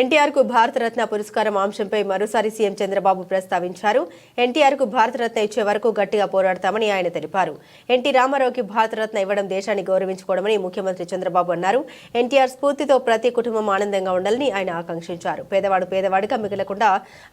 ఎన్టీఆర్కు భారతరత్న పురస్కారం అంశంపై మరోసారి సీఎం చంద్రబాబు ప్రస్తావించారు. ఎన్టీఆర్కు భారతరత్న ఇచ్చే వరకు గట్టిగా పోరాడతామని ఆయన తెలిపారు. ఎన్టీ రామారావుకి భారతరత్న ఇవ్వడం దేశాన్ని గౌరవించుకోవడమని ముఖ్యమంత్రి చంద్రబాబు అన్నారు. ఎన్టీఆర్ స్ఫూర్తితో ప్రతి కుటుంబం ఆనందంగా ఉండాలని ఆయన ఆకాంక్షించారు. పేదవాడు పేదవాడిగా మిగలకుండా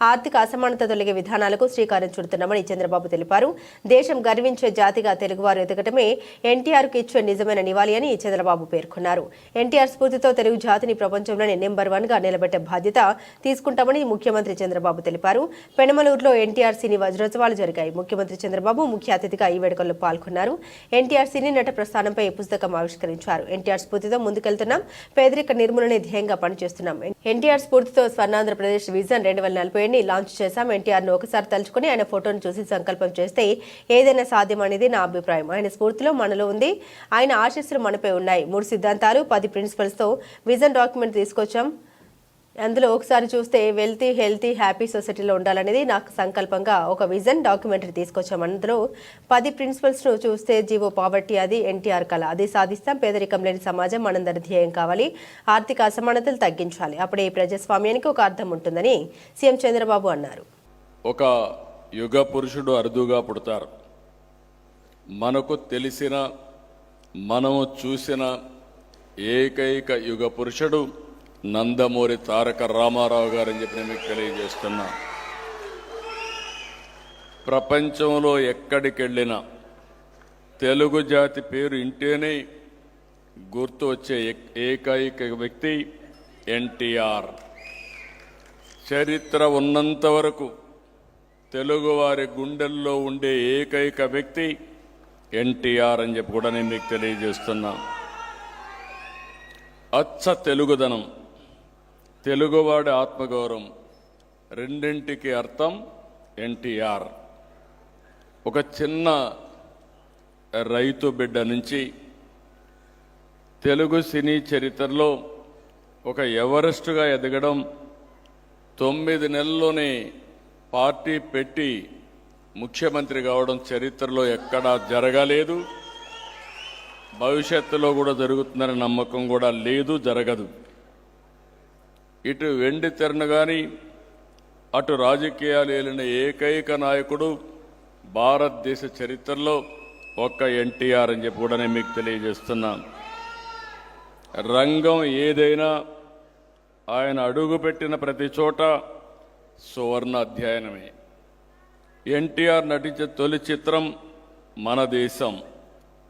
ఆర్థిక అసమానత తొలగే విధానాలకు శ్రీకారం చుడుతున్నామని చంద్రబాబు తెలిపారు. దేశం గర్వించే జాతిగా తెలుగువారు ఎదగటమే ఎన్టీఆర్కు ఇచ్చే నిజమైన నివాళి అని చంద్రబాబు పేర్కొన్నారు. ఎన్టీఆర్ స్ఫూర్తితో తెలుగు జాతిని ప్రపంచంలోనే నెంబర్ వన్గా నిలబెట్టే బాధ్యత తీసుకుంటామని ముఖ్యమంత్రి చంద్రబాబు తెలిపారు. పెనమలూరులో ఎన్టీఆర్సీని వజ్రోత్సవాలు జరిగాయి. ముఖ్యమంత్రి చంద్రబాబు ముఖ్య అతిథిగా ఈ వేడుకల్లో పాల్గొన్నారు. ఎన్టీఆర్సీని నట ప్రస్థానంపై పుస్తకం ఆవిష్కరించారు. ఎన్టీఆర్ స్ఫూర్తితో ముందుకెళ్తున్నాం. పేదరిక నిర్మూలనే ధ్యేయంగా పనిచేస్తున్నాం. ఎన్టీఆర్ స్ఫూర్తితో స్వర్ణాంధ్రప్రదేశ్ విజన్ రెండు వేల నలభై ఏడుని లాంచ్ చేశాం. ఎన్టీఆర్ను ఒకసారి తలుచుకుని ఆయన ఫోటోను చూసి సంకల్పం చేస్తే ఏదైనా సాధ్యం అనేది నా అభిప్రాయం. ఆయన స్ఫూర్తిలో మనలో ఉంది. ఆయన ఆశీస్సులు మనపై ఉన్నాయి. మూడు సిద్ధాంతాలు పది ప్రిన్సిపల్స్తో విజన్ డాక్యుమెంట్ తీసుకొచ్చాం. అందులో ఒకసారి చూస్తే వెల్తీ హెల్తీ హ్యాపీ సొసైటీలో ఉండాలనేది నాకు సంకల్పంగా ఒక విజన్ డాక్యుమెంటరీ తీసుకొచ్చాం. అందులో పది ప్రిన్సిపల్స్ను చూస్తే జీవో పావర్టీ అది ఎన్టీఆర్ కళ. అది సాధిస్తాం. పేదరికం లేని సమాజం మనందరి ధ్యేయం కావాలి. ఆర్థిక అసమానతలు తగ్గించాలి. అప్పుడే ఈ ప్రజాస్వామ్యానికి ఒక అర్థం ఉంటుందని సీఎం చంద్రబాబు అన్నారు. ఒక యుగ పురుషుడు అరుదుగా పుడతారు. మనకు తెలిసిన మనము చూసిన ఏకైక యుగ పురుషుడు నందమూరి తారక రామారావు గారని చెప్పి నేను మీకు తెలియజేస్తున్నా. ప్రపంచంలో ఎక్కడికి వెళ్ళినా తెలుగు జాతి పేరు ఇంటేనే గుర్తు వచ్చే ఏకైక వ్యక్తి ఎన్టీఆర్. చరిత్ర ఉన్నంత వరకు తెలుగువారి గుండెల్లో ఉండే ఏకైక వ్యక్తి ఎన్టీఆర్ అని చెప్పి కూడా నేను మీకు తెలియజేస్తున్నా. అచ్చ తెలుగుదనం. తెలుగువాడి ఆత్మగౌరవం. రెండింటికి అర్థం ఎన్టీఆర్. ఒక చిన్న రైతు బిడ్డ నుంచి తెలుగు సినీ చరిత్రలో ఒక ఎవరెస్ట్గా ఎదగడం తొమ్మిది నెలల్లోనే పార్టీ పెట్టి ముఖ్యమంత్రి కావడం చరిత్రలో ఎక్కడా జరగలేదు. భవిష్యత్తులో కూడా జరుగుతుందనే నమ్మకం కూడా లేదు జరగదు. ఇటు వెండి తెరను కానీ అటు రాజకీయాలు ఏలిన ఏకైక నాయకుడు భారతదేశ చరిత్రలో ఒక్క ఎన్టీఆర్ అని చెప్పి కూడా నేను మీకు తెలియజేస్తున్నాను రంగం ఏదైనా ఆయన అడుగుపెట్టిన ప్రతి చోట సువర్ణ అధ్యయనమే. ఎన్టీఆర్ నటించే తొలి చిత్రం మన దేశం.